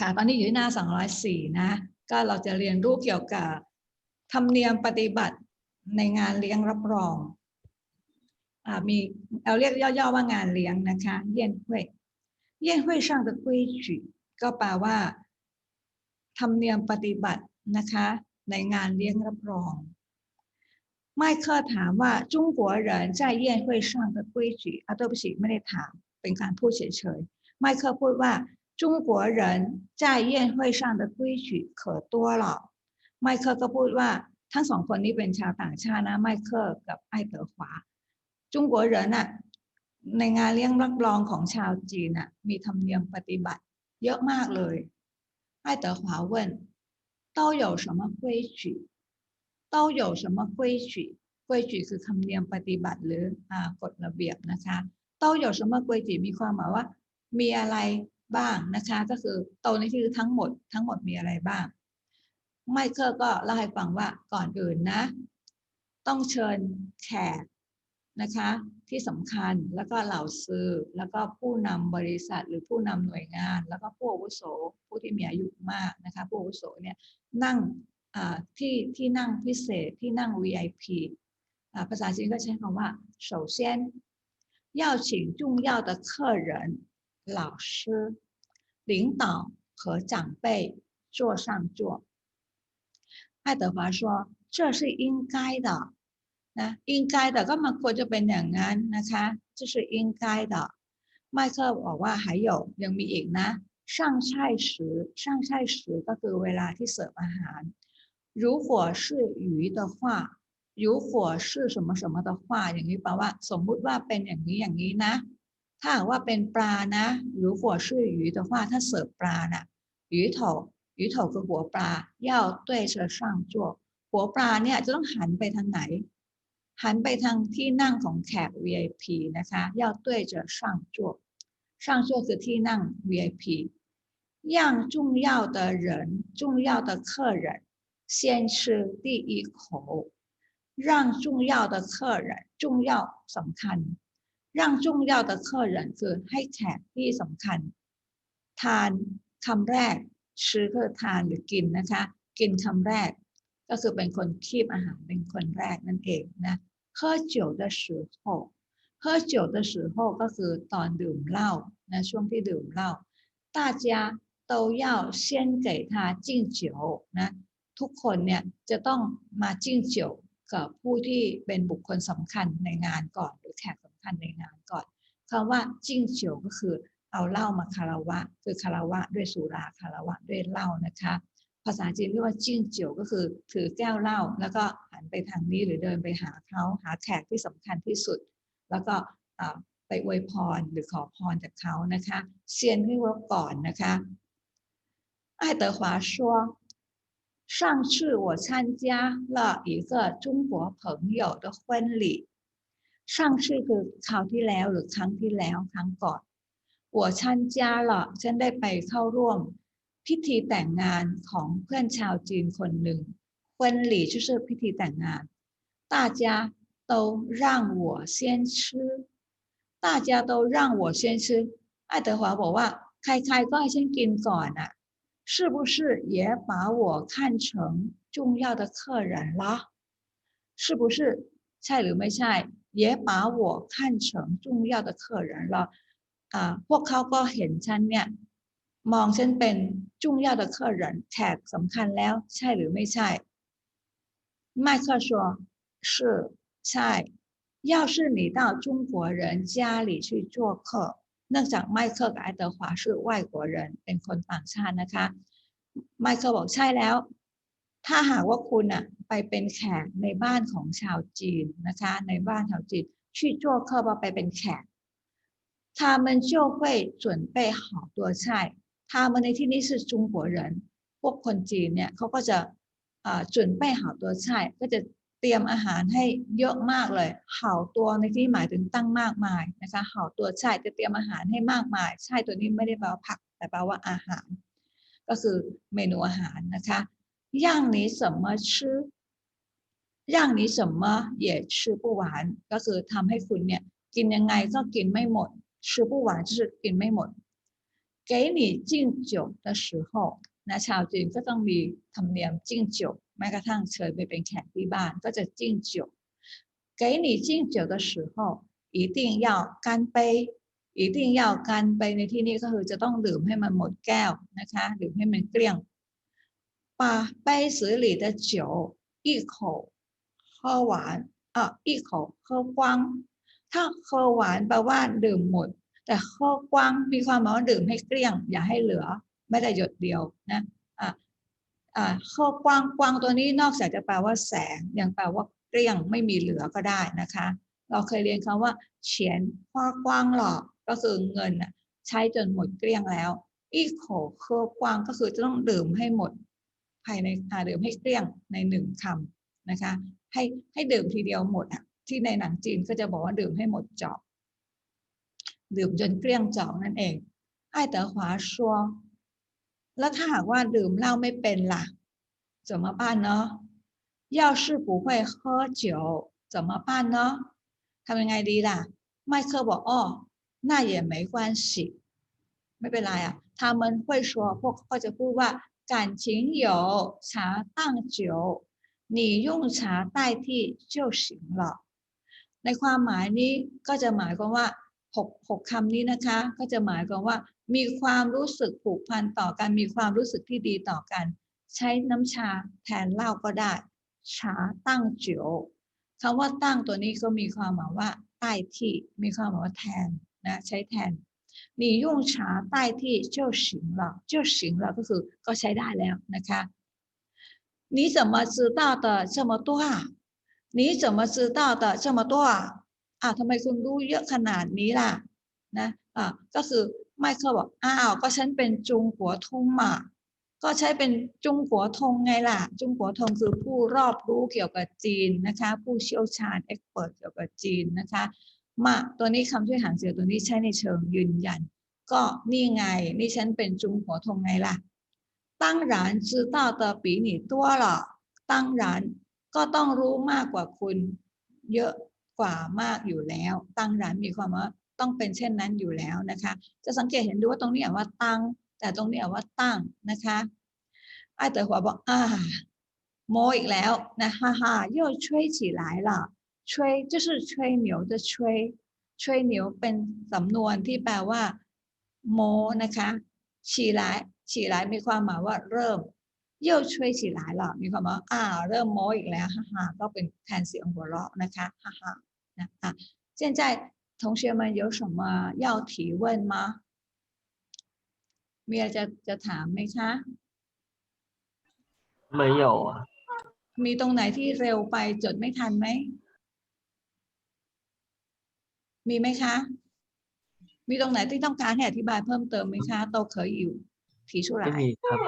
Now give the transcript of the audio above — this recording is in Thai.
ค่ะ ตอนนี้อยู่ที่หน้า 204 นะ ก็เราจะเรียนรู้เกี่ยวกับธรรมเนียมปฏิบัติในงานเลี้ยงรับรองอ่ามีเราเรียกย่อๆว่างานเลี้ยงนะคะเยี่ยนเว่ยเยี่ยนเว่ย上的规矩ก็แปลว่า ธรรมเนียมปฏิบัตินะคะ ในงานเลี้ยงรับรอง ไมเคิลถามว่า中国人在宴会上的规矩อ่ะตัวประสิไม่ได้ถาม เป็นการพูดเฉยๆไมเคิลพูดว่า 中国人在宴会上的规矩可多了ไมเคิลก็พูดว่าทั้งสองคนนี้เป็นชาวต่างชาตินะไมเคิลกับไอเต๋อขวาจงกัวเหรินน่ะในงานเลี้ยงรับรองของชาวจีนน่ะมีธรรมเนียมปฏิบัติ เยอะมากเลยไอเต๋อขวา问都有什么规矩都有什么规矩规矩คือธรรมเนียมปฏิบัติหรืออ่ากฎระเบียบนะคะ都有什么规矩มีความหมายว่า มีอะไร บ้างนะคะ ก็คือโตในที่คือทั้งหมด ทั้งหมดมีอะไรบ้าง ไมเคิลก็เล่าให้ฟังว่าก่อนอื่นนะ ต้องเชิญแขกนะคะ ที่สำคัญแล้วก็เหล่าซื้อ แล้วก็ผู้นำบริษัทหรือผู้นำหน่วยงาน แล้วก็ผู้อาวุโสผู้ที่มีอายุมากนะคะผู้อาวุโสเนี่ยนั่งที่ที่นั่งพิเศษที่นั่ง VIP ภาษาจีนก็ใช้คำว่า首先要请重要的客人 老师领导和长辈坐上座爱德华说这是应该的นะ应该的ก็มันควรจะเป็นอย่างนั้นนะคะ这是应该的ไมเคิลบอกว่า还有ยังมีอีกนะ上菜时上菜时ก็คือเวลาที่เสิร์ฟอาหาร如果是鱼的话如果是什么什么的话อย่างนี้แปลว่า สมมุติว่าเป็นอย่างนี้อย่างนี้นะ ถ้าหากว่าเป็นปลานะ如果是鱼的话ถ้าเสิร์ฟปลานะ่ะ鱼头鱼头คือหัวปลา要对着上座หัวปลาเนี่ยจะต้องหันไปทางไหน หันไปทางที่นั่งของแขก VIP นะคะ要对着上座上座คือที่นั่ง VIP 让重要的人重要的客人先吃第一口让重要的客人重要สำคัญ 让重要的客人คือให้แขกที่สำคัญ ทานคำแรกชื่อคือทานหรือกินนะคะ กินคำแรก ก็คือเป็นคนคีบอาหารเป็นคนแรกนั่นเองนะ喝酒的时候喝酒的时候ก็คือตอนดื่มเหล้านะช่วงที่ดื่มเหล้า大家都要先给他敬酒นะทุกคนเนี่ยจะต้องมาจิ้งเจียวกับผู้ที่เป็นบุคคลสำคัญในงานก่อนหรือแขกสำ คัญในงานก่อนคำว่าจิ้งเจียวก็คือเอาเหล้ามาคารวะ คือคารวะด้วยสุราคารวะด้วยเหล้านะคะ ภาษาจีนเรียกว่าจิ้งเจียวก็คือถือแก้วเหล้าแล้วก็หันไปทางนี้หรือเดินไปหาเขาหาแขกที่สำคัญที่สุด แล้วก็ไปอวยพรหรือขอพรจากเขานะคะเซียนที่ว่าก่อนนะคะ爱德华说上次我参加了一个中国朋友的婚礼 上次คือคราวที่แล้วหรือครั้งที่แล้วครั้งก่อน我参加了ฉันได้ไปเข้าร่วมพิธีแต่งงานของเพื่อนชาวจีนคนหนึ่ง婚礼就是พิธีแต่งงาน大家都让我先吃大家都让我先吃爱德华บอกว่า ใครๆก็ให้ฉันกินก่อนอ่ะ是不是也把我看成重要的客人了是不是ใช่หรือไม่ใช่ 也把我看成重要的客人了อ่าพวกเขาก็เห็นฉันเนี่ยมองฉันเป็นจุ้งยา的客人แขกสำคัญแล้ว ใช่หรือไม่ใช่麦克说是ใช่要是你到中国人家里去做客เนื่องจากไมเคิลกับไอเตอร์ขวา是外国人เป็นคนต่างชาตินะคะไมเคิลบอกใช่แล้ว ถ้าหากว่าคุณอะไปเป็นแขกในบ้านของชาวจีนนะคะ ในบ้านชาวจีน去做客ว่าไปเป็นแขก他们就会准备好多菜他们ในที่นี้是中国人พวกคนจีนเนี่ยเขาก็จะ准备好多菜ก็จะเตรียมอาหารให้เยอะมากเลยเห่าตัวในที่หมายถึงตั้งมากมายนะคะเห่าตัวใช่จะเตรียมอาหารให้มากมาย ใช่ตัวนี้ไม่ได้แปลว่าผัก แต่แปลว่าอาหาร ก็คือเมนูอาหารนะคะ 让你怎么吃让你怎么也吃不完ก็คือทำให้คุณเนี่ยกินยังไงก็กินไม่หมด吃不完就是กินไม่หมด 给你敬酒的时候นะชาวจีนก็ต้องมีธรรมเนียมจิ้งจกแม้กระทั่งเชิญไปเป็นแขกที่บ้านก็จะจิ้งจก给你敬酒的时候一定要干杯一定要干杯ในที่นี้ก็คือจะต้องดื่มให้มันหมดแก้วนะคะดื่มให้มันเกลี้ยง 把杯子里的酒一口喝完啊一口喝光ถ้า喝完แปลว่าดื่มหมด แต่ข้อกว้างมีความหมายว่าดื่มให้เกลี้ยง อย่าให้เหลือ ไม่ได้หยดเดียวนะอ่ะอ่าข้อกว้างกว้างตัวนี้นอกจากจะแปลว่าแสงยังแปลว่าเกลี้ยงไม่มีเหลือก็ได้นะคะ เราเคยเรียนคำว่าเฉียนคว้ากว้างหลอกก็คือเงินน่ะใช้จนหมดเกลี้ยงแล้ว อีโขเคอกว้างก็คือจะต้องดื่มให้หมด ภายในอ่าดื่มให้เกลี้ยงในหนึ่งคำนะคะ ให้ให้ดื่มทีเดียวหมดอ่ะที่ในหนังจีนก็จะบอกว่าดื่มให้หมดจอก ดื่มจนเกลี้ยงจอกนั่นเองไอ้เต๋อหวาชัวแล้วถ้าหากว่าดื่มเหล้าไม่เป็นล่ะ怎么办呢要是不会喝酒怎么办呢ทำยังไงดีล่ะ ไมเคิลบอกอ้อน่า也没关系ไม่เป็นไรอ่ะ他们会说พวกเขาก็จะพูดว่า 感情有茶当酒你用茶代替就行了ในความหมายนี้ก็จะหมายความว่า หกหกคำนี้นะคะ ก็จะหมายความว่า มีความรู้สึกผูกพันต่อกัน มีความรู้สึกที่ดีต่อกัน ใช้น้ำชาแทนเหล้าก็ได้ชาตั้งเจียวคำว่าตั้งตัวนี้ก็มีความหมายว่าใต้ที่มีความหมายว่าแทนนะใช้แทน 你用茶代替就行了就行了ก็คือก็ใช้ได้แล้วนะคะ你怎么知道的这么多啊你怎么知道的这么多啊อ่าวทำไมคุณรู้เยอะขนาดนี้ล่ะนะอ่าก็คือไม่เขาบอกอ้าวก็ฉันเป็นจุงหัวทงหมาก็ใช้เป็นจุงหัวทงไงล่ะ จุงหัวทงคือผู้รอบรู้เกี่ยวกับจีนนะคะ ผู้เชี่ยวชาญเอ็กเปิดเกี่ยวกับจีนนะคะ มาตัวนี้คำช่วยหางเสือตัวนี้ใช้ในเชิงยืนยัน ก็นี่ไง นี่ฉันเป็นจุงหัวทงไงล่ะตั้งร้านซื้อเต้าเตอปีหนีตัวหรอตั้งร้านก็ต้องรู้มากกว่าคุณ เยอะกว่ามากอยู่แล้ว ตั้งร้านมีความว่าต้องเป็นเช่นนั้นอยู่แล้วนะคะ จะสังเกตเห็นดูว่าตรงนี้อว่าตั้ง แต่ตรงนี้อว่าตั้งนะคะไอ้เต๋อหัวบอกอ่าโมอีกแล้วนะฮ่าฮ่าย่อช่วยฉีหลายหร 吹就是吹牛的吹吹牛เป็นสำนวนที่แปลว่า โมนะคะฉีหลายฉีหลายมีความหมายว่าเริ่ม 又吹起来了มีความว่าอ่า เริ่มโมอีกแล้วฮ่าฮ่าก็เป็นแทนเสียงหัวเราะนะคะฮ่าฮ่านะอ่ะ现在同学们有什么要提问吗มีอะไรจะจะถามไหมคะ 没有啊， มีตรงไหนที่เร็วไปจดไม่ทันไหม มีไหมคะ มีตรงไหนที่ต้องการให้อธิบายเพิ่มเติมไหมคะ โตเคยอยู่ถีชุรายไม่มีครับ